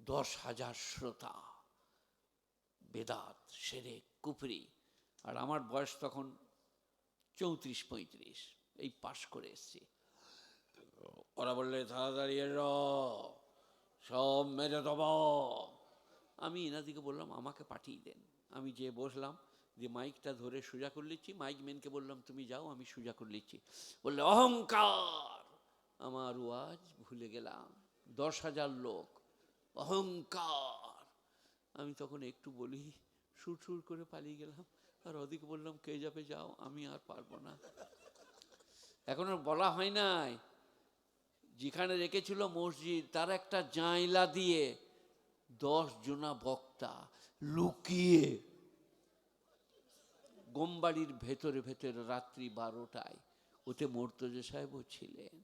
দশ হাজার শ্রোতা। বেদাত, সেরে, কুফরি। আর আমার বয়স তখন চৌত্রিশ, পঁয়ত্রিশ। এই পাশ করে এসছি। ওরা বললে, তাড়াতাড়ি এলো সব মেরে দেব। আমি এনাদিকে বললাম, আমাকে পাঠিয়ে দেন। আমি যে বসলাম, যে মাইকটা ধরে সোজা করে নিচ্ছি। মাইক মেনকে বললাম, তুমি যাও, আমি সোজা করে নিচ্ছি। বললে, অহংকার! আমার ওয়াজ ভুলে গেলাম। দশ হাজার লোক। অহংকার। আমি তখন একটু বলি, সুর করে পালিয়ে গেলাম। আর ওদিকে বললাম, কে যাবে যাও, আমি আর পারব না। এখন আর বলা হয় নাই, যেখানে রেখেছিল মসজিদ, তার একটা জাইলা দিয়ে দশ জনা বক্তা লুকিয়ে গোমবাড়ির ভেতরে ভেতরে রাত্রি বারোটায় ওতে মর্তজা সাহেবও ছিলেন।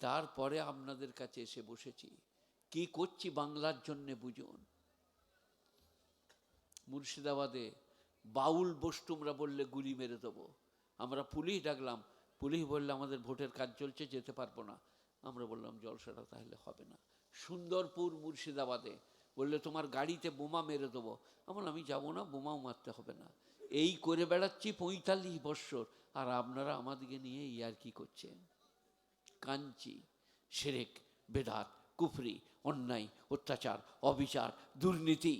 তারপরে আপনাদের কাছে এসে বসেছি। কি করছি বাংলার জন্যে বুঝুন। মুর্শিদাবাদে বাউল বস্তুমরা বললে গুলি মেরে দেবো। আমরা পুলিশ ডাকলাম, পুলিশ বললে আমাদের ভোটের কাজ চলছে, যেতে পারব না। আমরা বললাম, জলসাটা তাহলে হবে না। সুন্দরপুর, মুর্শিদাবাদে বললে, তোমার গাড়িতে বোমা মেরে দেবো। আমার আমি যাব না, বোমাও মারতে হবে না। এই করে বেড়াচ্ছি পঁয়তাল্লিশ বৎসর। আর আপনারা আমাদেরকে নিয়ে ইয়ার কি করছেন? কাঞ্চি, সেরেক, বেদাত। কুফরি, অন্যায়, অত্যাচার, অবিচার, দুর্নীতি।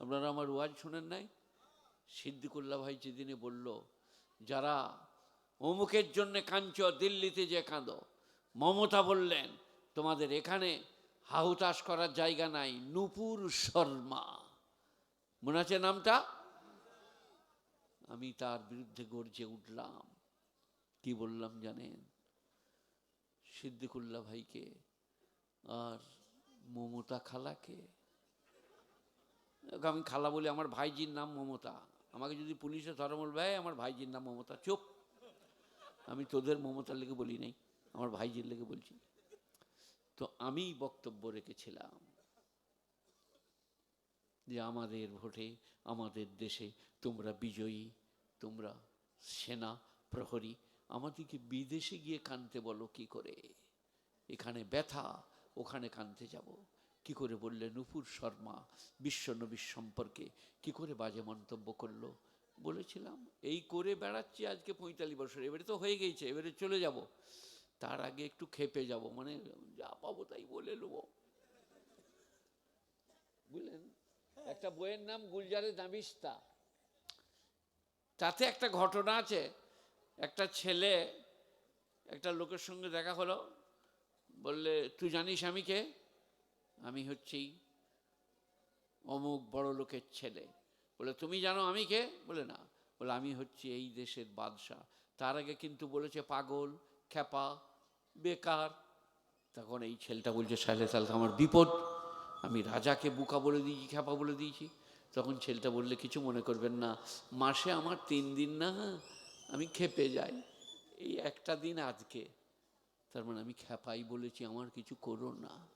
আপনারা আমার ওয়াজ শোনেন নাই? সিদ্দিকুল্লাহ ভাই যেদিনে বলল, যারা অমুকের জন্যে কাঞ্চ দিল্লিতে যে কাঁদো। মমতা বললেন, তোমাদের এখানে হাহুতাস করার জায়গা নাই, নূপুর শর্মা। মনে আছে নামটা? আমি তার বিরুদ্ধে গর্জে উঠলাম। কি বললাম জানেন? সিদ্দিকুল্লা ভাইকে আর মমতা খালাকে। আমি খালা বলি আমার ভাইজির নাম মমতা। আমাকে যদি পুলিশে ধরে বলবে "এই, আমার ভাইজির নাম মমতা চুপ। আমি তোদের মমতার লেগে বলি নাই আমার ভাইজির লেগে বলছি। তো আমি বক্তব্য রেখেছিলাম যে আমাদের ভোটে আমাদের দেশে তোমরা বিজয়ী তোমরা সেনা প্রহরী আমাদেরকে বিদেশে গিয়ে কানতে বলো কি করে? এখানে ব্যথা ওখানে কানতে যাব। কি করে বললে, নুপুর শর্মা বিশ্বনবীর সম্পর্কে কি করে বাজে মন্তব্য করল? বলেছিলাম, এই করে বেড়াচ্ছি আজকে পঁয়তাল্লিশ বছর, এবারে তো হয়ে গেছে, এবারে চলে যাব। তার আগে একটু খেপে যাব মানে যা পাবো তাই বলে নেব। বুঝলেন? একটা বইয়ের নাম গুলজারে দামিস্তা। তাতে একটা ঘটনা আছে। একটা ছেলে, একটা লোকের সঙ্গে দেখা হলো। বললে, তুই জানিস আমি কে? আমি হচ্ছি অমুক বড় লোকের ছেলে। বলে, তুমি জানো আমি কে? বলে, না। বলে, আমি হচ্ছি এই দেশের বাদশাহ। তার আগে কিন্তু বলেছে, পাগল, খ্যাপা, বেকার। তখন এই ছেলেটা বলছে সালে তাহলে আমার বিপদ। আমি রাজাকে বুকা বলে দিয়েছি, খ্যাপা বলে দিয়েছি। তখন ছেলেটা বললে, কিছু মনে করবেন না। মাসে আমার তিন দিন না, আমি খেপে যাই। এই একটা দিন আজকে। তার মানে আমি খ্যাপাই বলেছি, আমার কিছু করো না।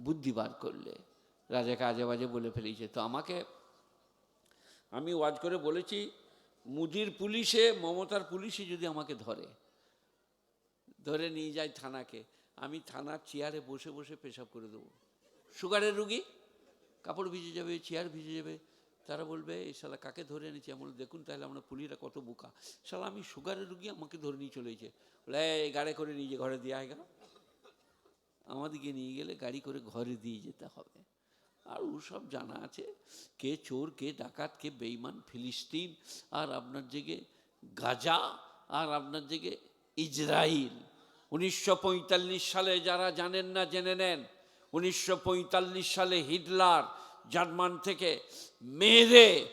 বুদ্ধি বার করলে। রাজাকে আজে বাজে বলে ফেলেছে। তো আমাকে, আমি ওয়াজ করে বলেছি, মুদির পুলিশে, মমতার পুলিশে যদি আমাকে ধরে ধরে নিয়ে যায় থানাকে, আমি থানার চেয়ারে বসে বসে পেশাব করে দেবো। সুগারের রুগী? কাপড় ভিজে যাবে, চেয়ার ভিজে যাবে। তারা বলবে এই শালা কাকে ধরে এনেছি? বলি, দেখুন তাহলে আমরা পুলিরা কত বোকা। শালা আমি সুগারের রুগী আমাকে ধরে নিয়ে চলেছে বলে এই গাড়ি করে নিয়ে ঘরে দেওয়া গেল আমাদেরকে নিয়ে গেলে গাড়ি করে ঘরে দিয়ে যেতে হবে। আর সব জানা আছে কে চোর কে ডাকাত কে বেইমান ফিলিস্তিন আর আপনার জেগে গাজা আর আপনার জেগে ইসরায়েল উনিশশো পঁয়তাল্লিশ সালে যারা জানেন না জেনে নেন। উনিশশো পঁয়তাল্লিশ সালে হিটলার জার্মান থেকে মেরে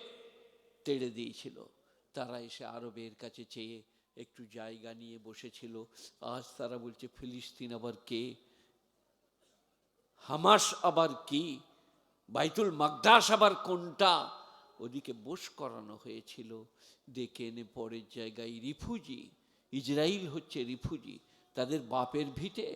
তেড়ে দিয়েছিল। তারা এসে আরবের কাছে চেয়ে একটু জায়গা নিয়ে বসেছিল। আজ তারা বলছে, ফিলিস্তিন আবার কে? হামাস আবার কি? বাইতুল মাকদাস আবার কোনটা? ওদিকে বোস করানো হয়েছিল। ডেকে এনে পরের জায়গায় রিফুজি ইসরায়েল হচ্ছে রিফুজি। তাদের বাপের ভিটে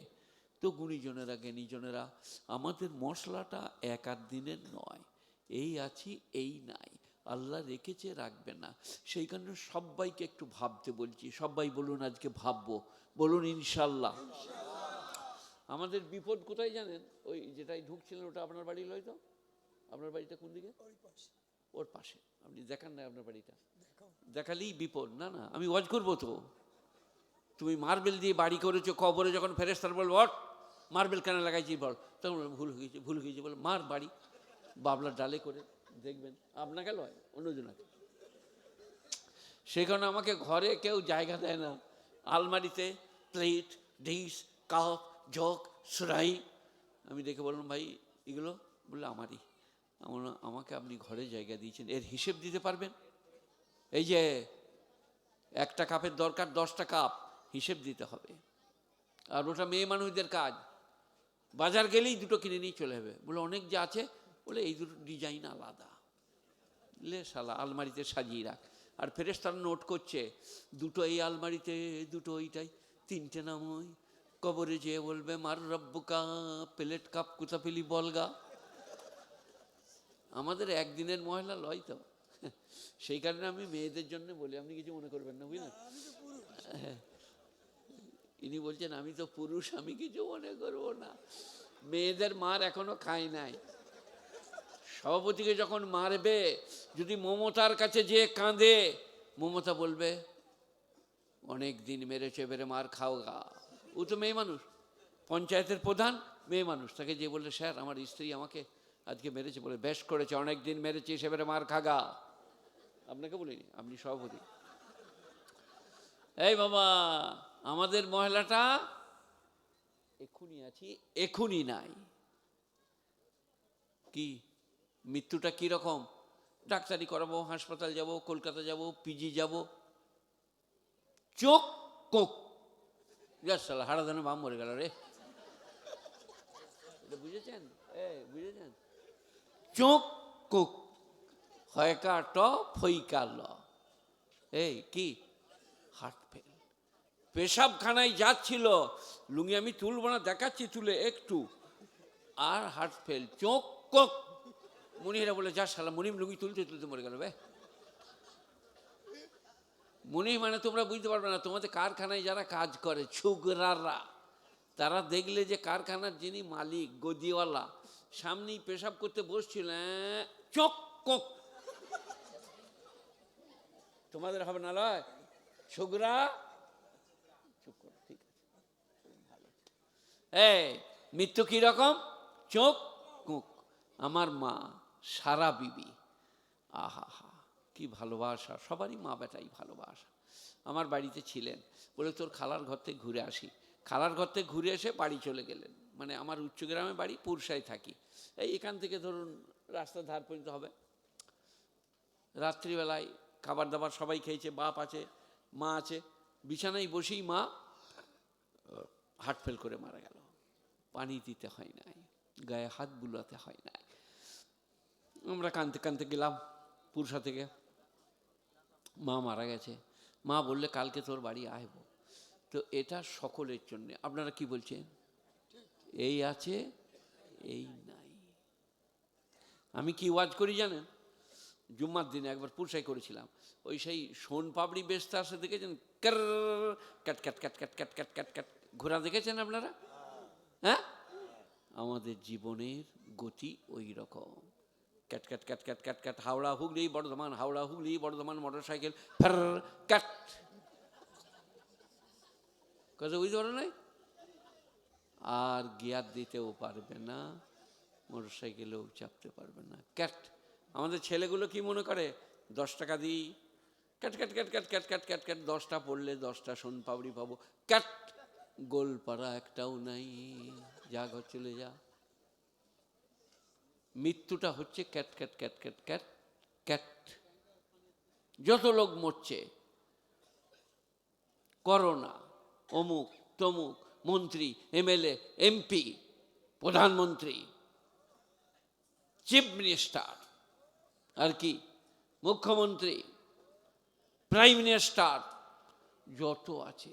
তো গুণীজনেরা জ্ঞানীজনেরা আমাদের মশলাটা এক আধ দিনের নয়। এই আছি এই নাই। আল্লাহ রেখেছে রাখবে না। সেই কারণে সবাইকে একটু ভাবতে বলছি। সবাই বলুন আজকে ভাববো। বলুন ইনশাল্লাহ আমাদের বিপদ কোথায় জানেন? ওই যেটাই ঢুকছিলেন ওটা আপনার বাড়ি লয় তো? আপনার বাড়িটা কোন দিকে? ওর পাশে। আপনি দেখান না আপনার বাড়িটা। দেখো। দেখালেই বিপদ। না না আমি ওয়াজ করব তো? তুমি মার্বেল দিয়ে বাড়ি করেছ কবরে যখন ফেরেস্তার বল বট মার্বেল কেন লাগাইছি বল? তখন ভুল হয়ে গেছে ভুল হয়ে গেছে বলে, মার বাড়ি। বাবলার ডালে করে দেখবেন, আপনাকে লয়, অন্যজনাকে। সেই কারণে আমাকে ঘরে কেউ জায়গা দেয় না। আলমারিতে প্লেট, ডিশ, কাপ, জগ, সুরাই। আমি দেখে বললাম, ভাই, এগুলো? বললে, আমারই। আমার, আমাকে আপনি ঘরে জায়গা দিয়েছেন। এর হিসেব দিতে পারবেন? এই যে একটা কাপের দরকার, দশটা কাপ, হিসেব দিতে হবে। আর ওটা মেয়ে মানুষদের কাজ। বাজার গেলেই দুটো কিনে নিয়ে চলে যাবে। বলে অনেক যে আছে। বলে এই দুটো ডিজাইন আলাদা। লে শালা আলমারিতে সাজিয়ে রাখ। আর ফেরেস্তার নোট করছে দুটো এই আলমারিতে দুটো ওইটাই তিনটে নাম ওই কবরে যেয়ে বলবে মার রব্বুকা প্লেট কাপ কুতা পেলি বলগা আমাদের একদিনের মহিলা লয় তো। সেই কারণে আমি মেয়েদের জন্য বলি আপনি কিছু মনে করবেন না বুঝলেন? পুরুষ। ইনি বলছেন, আমি তো পুরুষ, আমি কিছু মনে করব না। মেয়েদের মার এখনও খাই নাই। সভাপতিকে যখন মারবে, যদি মমতার কাছে যে কাঁদে, মমতা বলবে, অনেক দিন মেরেছে, এবারে মার খাও গা। ও তো মেয়ে মানুষ। পঞ্চায়েতের প্রধান মেয়ে মানুষ। তাকে যে বললে, স্যার, আমার স্ত্রী আমাকে আজকে মেরেছে বলে বেশ করেছে, অনেক দিন মেরেছে সে সেবারে মার খাগা আপনাকে বলিনি, আপনি সভাপতি। এই বাবা আমাদের মহিলাটা এক্ষুনি আছি। এক্ষুনি নাই। কি? মৃত্যুটা কি রকম? ডাক্তারি করাবো হাসপাতাল যাব কলকাতা যাব পিজি যাব। চোখ কোক। সালা হারাধানে বাম মরে গেল রে। এটা বুঝেছেন? এ বুঝেছেন? চোখ কোক। হয়কা ট ফইকা ল। এই কি? Heart fail. পেশাবখানায় যাচ্ছিল। লুঙ্গি আমি তুলব না দেখাচ্ছি তুলে একটু। আর হার্ট ফেল চোখ কোক। মুনিরা বলে যা শালা মনিম লুঙ্গি তুলতে তুলতে মরে গেল বে। মুনি মানে তোমরা বুঝতে পারবে না তোমাদের কারখানায় যারা কাজ করে ছুগরাররা তারা দেখলে যে কারখানার যিনি মালিক গদিওয়ালা সামনেই পেশাব করতে বসছিল অ্যাঁ, চোখ কোক। তোমাদের হবে না লয়? ছুগরা চুপ করো ঠিক আছে ভালো এই, মৃত্যু কি রকম? চোখ? কুক। আমার মা, সারা বিবি। আহা হা কি ভালোবাসা। সবারই মা বেটাই ভালোবাসা। আমার বাড়িতে ছিলেন। বলে তোর খালার ঘর থেকে ঘুরে আসি। খালার ঘর থেকে ঘুরে এসে বাড়ি চলে গেলেন। মানে আমার উচ্চগ্রামে বাড়ি পুরসায় থাকি। এই এখান থেকে ধরুন রাস্তার ধার পর্যন্ত হবে। রাত্রিবেলায় খাবার দাবার সবাই খেয়েছে, বাপ আছে, মা আছে। বিছানায় বসেই মা হার্ট ফেল করে মারা গেল। পানি দিতে হয় নাই, গায়ে হাত বুলাতে হয় নাই। আমরা কানতে কানতে গেলাম পুরসা থেকে। মা মারা গেছে। মা বললে, কালকে তোর বাড়ি আসব। তো এটা সকলের জন্য। আপনারা কি বলছেন? এই আছে, এই নাই। আমি কি ওয়াজ করি জানেন? জুম্মার দিনে একবার পুরসাই করেছিলাম। ওই সেই সোন পাপড়ি বেচতে আসে দেখেছেন? কার ক্যাট ক্যাট ক্যাট ক্যাট ক্যাট ক্যাট ক্যাট ক্যাট ঘোরা দেখেছেন আপনারা? হ্যাঁ আমাদের জীবনের গতি ওই রকম ক্যাট ক্যাট ক্যাট ক্যাট ক্যাট ক্যাট হাওড়া হুগলি বর্ধমান হাওড়া হুগলি বর্ধমান মোটর সাইকেল ক্যাট কথা বুঝতে পারো নাই আর গিয়ার দিতেও পারবে না মোটর সাইকেলেও চাপতে পারবে না ক্যাট আমাদের ছেলেগুলো কি মনে করে দশ টাকা দিই ক্যাট ক্যাট ক্যাট ক্যাট ক্যাট ক্যাট ক্যাট ক্যাট দশটা পড়লে দশটা সোন পাপড়ি পাবো ক্যাট গোলপাড়া একটাও নাই। যা ঘর চলে যা। মৃত্যুটা হচ্ছে ক্যাট ক্যাট ক্যাট ক্যাট ক্যাট ক্যাট। যত লোক মরছে, করোনা, অমুক, তমুক, মন্ত্রী, এমএলএ, এমপি, প্রধানমন্ত্রী, চিফ মিনিস্টার, আর কি, মুখ্যমন্ত্রী, প্রাইম মিনিস্টার, যত আছে।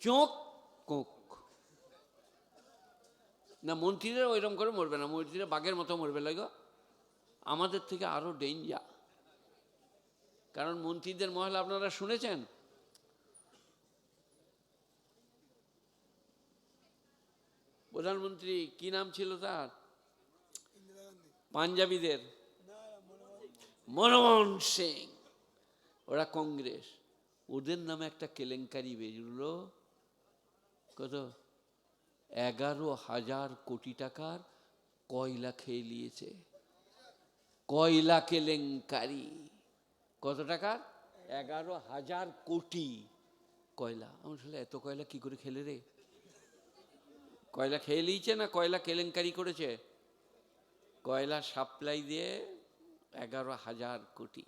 চোখ কোক। না, মন্ত্রীরা ওইরকম করে মরবে না, মন্ত্রীরা বাঘের মতো মরবে লাগো আমাদের থেকে আরও ডেঞ্জার কারণ মন্ত্রীদের মহল আপনারা শুনেছেন? প্রধানমন্ত্রী, কি নাম ছিল তার? পাঞ্জাবিদের? মনমোহন সিং। ওরা কংগ্রেস। ওদের নামে একটা কেলেঙ্কারি বেরুলো। কত? এগারো হাজার কোটি টাকার কয়লা খেয়ে নিয়েছে। কয়লা কেলেঙ্কারি। কত টাকার? এগারো হাজার কোটি কয়লা। আমার আসলে এত কয়লা কি করে খেলে রে? কয়লা খেয়ে নিয়েছে না কয়লা কেলেঙ্কারি করেছে? কয়লা সাপ্লাই দিয়ে এগারো হাজার কোটি।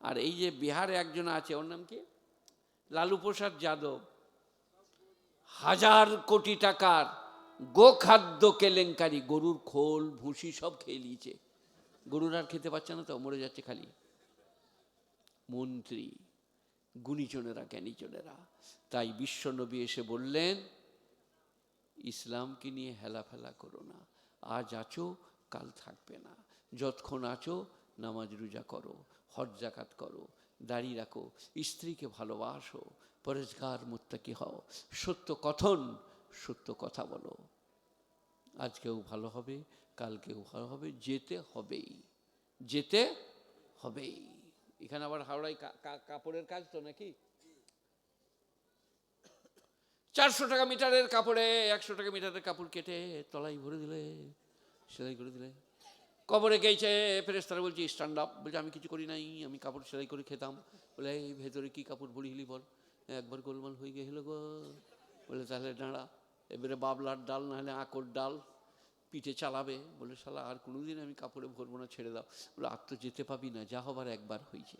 আর এই যে বিহারে একজন আছে, ওর নাম কি? লালু প্রসাদ যাদব। হাজার কোটি টাকার গোখাদ্য কেলেঙ্কারি গরুর খোল, ভুসি সব খেয়ে নিয়েছে। গরুর আর খেতে পাচ্ছে না তো, মরে যাচ্ছে খালি। মন্ত্রী, গুণীজনেরা, জ্ঞানীজনেরা, তাই বিশ্বনবী এসে বললেন, ইসলামকে নিয়ে হেলাফেলা করো না। আজ আছো, কাল থাকবে না। যতক্ষণ আছো, নামাজ রোজা করো, হজ জাকাত করো দাঁড়িয়ে রাখো, স্ত্রীকে ভালোবাসো পরেশগার মুত্তাকি হও। সত্য কথন, সত্য কথা বলো। আজকেও ভালো হবে কালকেও ভালো হবে, যেতে হবেই যেতে হবেই। এখানে আবার হাওড়ায় কাপড়ের কাজ তো নাকি? চারশো টাকা মিটারের কাপড়ে, একশো টাকা মিটারের কাপড় কেটে তলাই ভরে দিলে, সেলাই করে দিলে। কবরে গেছে ফেরেস্তারা বলছি স্ট্যান্ড আপ বলছে, আমি কিছু করি নাই, আমি কাপড় সেলাই করে খেতাম। বলে, এই ভেতরে কি কাপড় পরিহিলি বল। একবার গোলমাল হয়ে গেছিল গো। বলে, তাহলে দাঁড়া, এবারে বাবলার ডাল, নাহলে আঁকর ডাল পিঠে চালাবে। বলে, শালা, আর কোনোদিন আমি কাপড়ে ভরবো না, ছেড়ে দাও। বলে, আর তো যেতে পাবি না, যা হবার একবার হয়েছে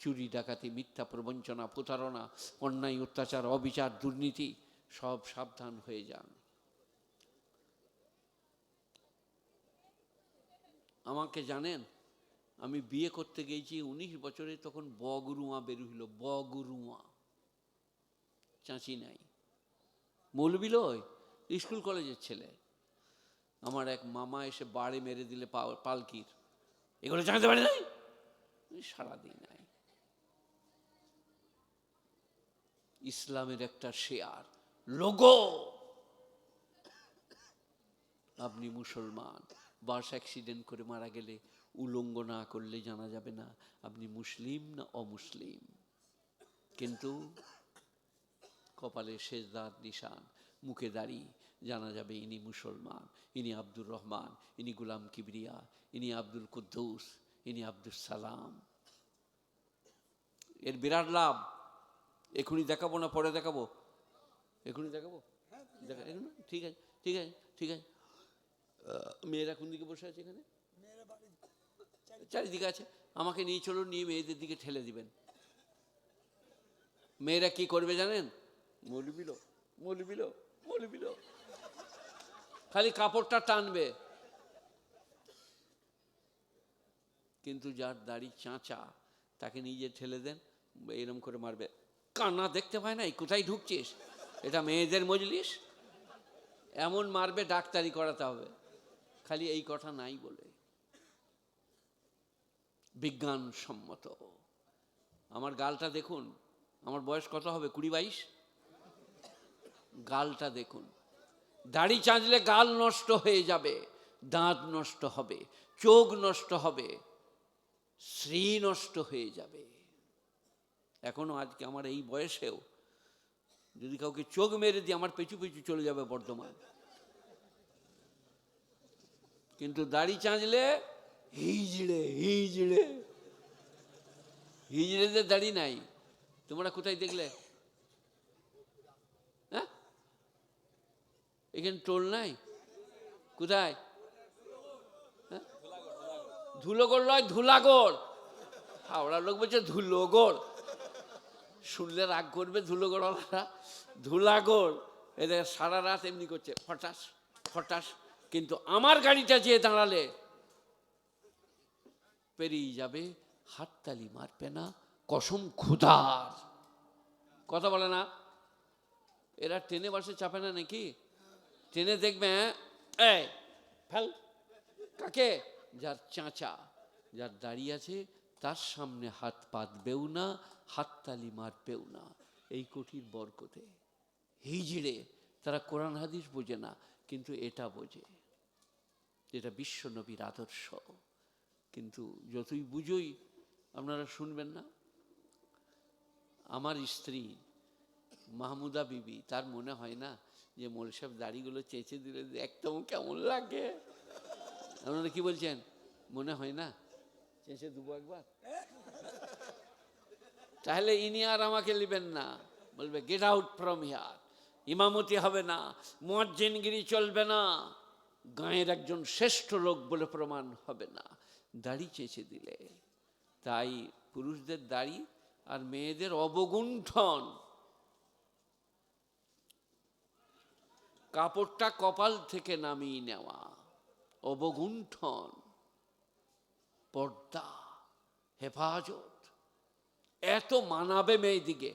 চুরি, ডাকাতি, মিথ্যা, প্রবঞ্চনা, প্রতারণা, অন্যায়, অত্যাচার, অবিচার, দুর্নীতি, সব সাবধান হয়ে যান। আমাকে জানেন আমি বিয়ে করতে গেছি উনিশ বছরে, তখন বগরুয়া বেরুইল বগরুয়া। চাঁচি নাই। মৌলবিল স্কুল কলেজের ছেলে। আমার এক মামা এসে বাড়ি মেরে দিলে পালকির। এগুলো জানতে পারে নাই? সারাদিন নাই। ইসলামের একটা শেয়ার, লোগো। আপনি মুসলমান, বাস অ্যাক্সিডেন্ট করে মারা গেলে উলঙ্গ না করলে জানা যাবে না আপনি মুসলিম না অমুসলিম। কিন্তু কপালে শেষদার নিশান, মুখে দাড়ি, জানা যাবে ইনি মুসলমান, ইনি আব্দুর রহমান, ইনি গুলাম কিবরিয়া, ইনি আব্দুল কুদ্দুস, ইনি আব্দুল সালাম। এর বিরাট লাভ। এখনই দেখাবো না পরে দেখাবো? এখনই দেখাবো? দেখা ঠিক আছে ঠিক আছে ঠিক আছে। মেয়েরা কোন দিকে বসে আছে এখানে? চারিদিকে আছে। আমাকে নিয়ে চলুন নিয়ে মেয়েদের দিকে ঠেলে দিবেন। মেয়েরা কি করবে জানেন? মলবিল মলবিল মলবিল। খালি কাপড়টা টানবে। কিন্তু যার দাড়ি চাঁচা তাকে নিজে ঠেলে দেন এরম করে মারবে। কান্না দেখতে পায় নাই? কোথায় ঢুকছিস? এটা মেয়েদের মজলিস? এমন মারবে ডাক্তারি করাতে হবে। খালি এই কথা নাই বলে। বিজ্ঞানসম্মত। আমার গালটা দেখুন, আমার বয়স কত হবে? কুড়ি বাইশ? গালটা দেখুন। দাড়ি চাঁচলে গাল নষ্ট হয়ে যাবে, দাঁত নষ্ট হবে, চোখ নষ্ট হবে শ্রী নষ্ট হয়ে যাবে। এখনও আজকে আমার এই বয়সেও যদি কাউকে চোখ মেরে দিয়ে আমার পেছু পেছু চলে যাবে বর্ধমান। কিন্তু দাড়ি চাঁচলে হিজড়ে হিজড়ে। হিজড়েদের দাড়ি নাই। তোমরা কোথায় দেখলে? হ্যাঁ? এখানে টোল নাই? কোথায়? হ্যাঁ? ধুলোগড় নয়, ধুলাগড়। হাওড়ার লোক বলছে ধুলোগড়। শুনলে রাগ করবে ধুলোগড়ওয়ালারা। ধুলাগড়। এদের সারা রাত এমনি করছে, ফটাস ফটাস। কিন্তু আমার গাড়িটা যেয়ে দাঁড়ালে পেরিয়ে যাবে, হাততালি মারবে না, কসম ক্ষুধার। কথা বলে না? এরা ট্রেনে বাসে চাপে না নাকি? ট্রেনে দেখবে হ্যাঁ? ফেল। কাকে? যার চাঁচা, যার দাঁড়িয়ে আছে, তার সামনে হাত পাতবেও না, হাততালি মারবেও না। এই কঠিন বরকতে। হিজড়ে, তারা কোরআন হাদিস বোঝে না, কিন্তু এটা বোঝে। যেটা বিশ্বনবীর আদর্শ। কিন্তু যতই বুঝোই, আপনারা শুনবেন না। আমার স্ত্রী মাহমুদা বিবি, তার মনে হয় না যে মোল সাহেব দাড়িগুলো চেঁচে দিলে একদম কেমন লাগে? আপনারা কি বলছেন? মনে হয় না? চেঁচে দেবো একবার। তাহলে ইনি আর আমাকে নেবেন না। বলবে গেট আউট ফ্রম হিয়ার ইমামতি হবে না। মুয়াজ্জিনগিরি চলবে না। গাঁয়ের একজন শ্রেষ্ঠ লোক বলে প্রমাণ হবে না। দাড়ি চেঁচে দিলে। তাই পুরুষদের দাড়ি আর মেয়েদের অবগুণ্ঠন। কাপড়টা কপাল থেকে নামিয়ে নেওয়া, অবগুণ্ঠন, পর্দা, হেফাজত, এত মানাবে মেয়েদিকে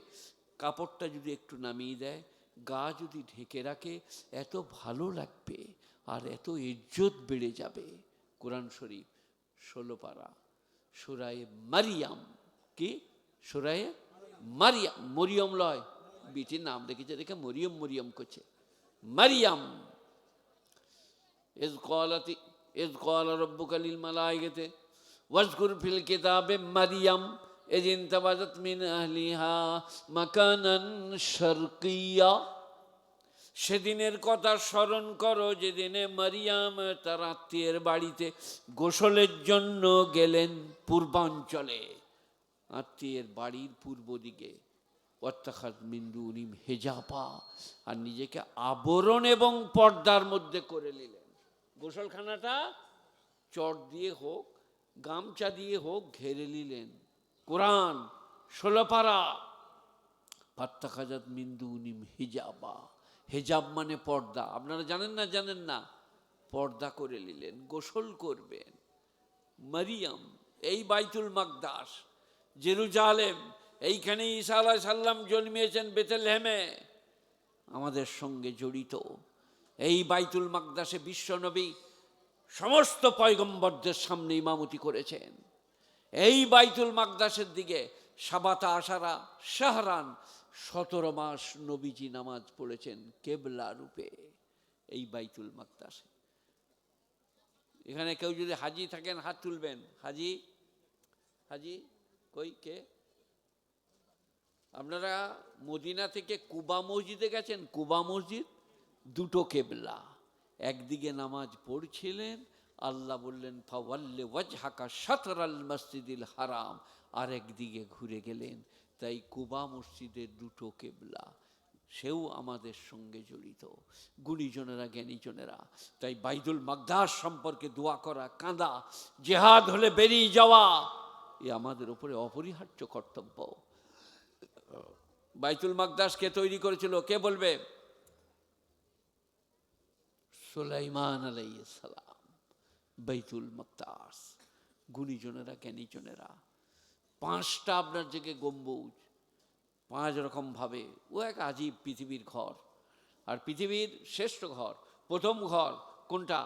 কাপড়টা যদি একটু নামিয়ে দেয়, গা যদি ঢেকে রাখে, এত ভালো লাগবে আর এত ইজ্জত বেড়ে যাবে। কোরআন শরীফ ষোলো পারা। সুরায় মারিয়াম। কি? সুরায় মারিয়াম। মরিয়ম লয়। বিটির নাম দেখেছে, দেখে মরিয়ম মরিয়ম করছে। মারিয়াম। এজ কলাতি, এজ কলা রব্বু কালিল গেতে ওয়াজকুর ফিল কিতাবে মারিয়াম। এজ ইন্তাবাদত মিন আহলিহা মাকানান শরকিয়া। সেদিনের কথা স্মরণ করো যেদিনে মারিয়াম তার আত্মীয়ের বাড়িতে গোসলের জন্য গেলেন পূর্বাঞ্চলে, আত্মীয়ের বাড়ির পূর্ব দিকে। মিন্দু উনিম হেজাপা আর নিজেকে আবরণ এবং পর্দার মধ্যে করে নিলেন। গোসলখানাটা চট দিয়ে হোক, গামছা দিয়ে হোক ঘেরে নিলেন। কোরআন ষোলোপাড়া ফাত্তাখাজাত মিন্দু উনিম হিজাবা। হেজাব মানে পর্দা। আপনারা জানেন না জানেন না? পর্দা করে নিলেন, গোসল করবেন। মারিয়াম, এই বাইতুল মাকদাস, জেরুজালেম এইখানে ঈসা আলাহ সাল্লাম জন্মিয়েছেন বেতেলহেমে। আমাদের সঙ্গে জড়িত। এই বাইতুল মাকদাসে বিশ্বনবী সমস্ত পয়গম্বরদের সামনে ইমামতি করেছেন। এই বাইতুল মাকদাসের দিকে সাবাতা আশারা, শাহরান সতেরো মাস নবীজি নামাজ পড়েছেন কেবলা রূপে, এই বাইতুল মাকদাসে। এখানে কেউ যদি হাজি থাকেন, হাত তুলবেন। হাজি? হাজি? কই? কে? আপনারা মদিনা থেকে কুবা মসজিদে গেছেন? কুবা মসজিদ? দুটো কেবলা। একদিকে নামাজ পড়ছিলেন, আল্লাহ বললেন, ফাওয়াল্লে ওয়াজহাকা শাতর আল মসজিদিল হারাম। আর একদিকে ঘুরে গেলেন তাই কুবা মসজিদের দুটো কেবলা, সেও আমাদের সঙ্গে জড়িত। গুণীজনেরা, জ্ঞানীজনেরা, তাই বাইদুল মাকদাস সম্পর্কে দোয়া করা, কাঁদা, জেহাদ হলে বেরিয়ে যাওয়া, এ আমাদের উপরে অপরিহার্য কর্তব্য। বাইতুল মাকদাস কে তৈরি করেছিল? কে বলবে? সুলাইমান আলাইসালাম বাইতুল মাকদাস গুণীজনেরা, জ্ঞানীজনেরা পাঁচটা আপনার জেগে গম্বুজ, পাঁচ রকমভাবে ও এক আজীব পৃথিবীর ঘর। আর পৃথিবীর শ্রেষ্ঠ ঘর, প্রথম ঘর কোনটা?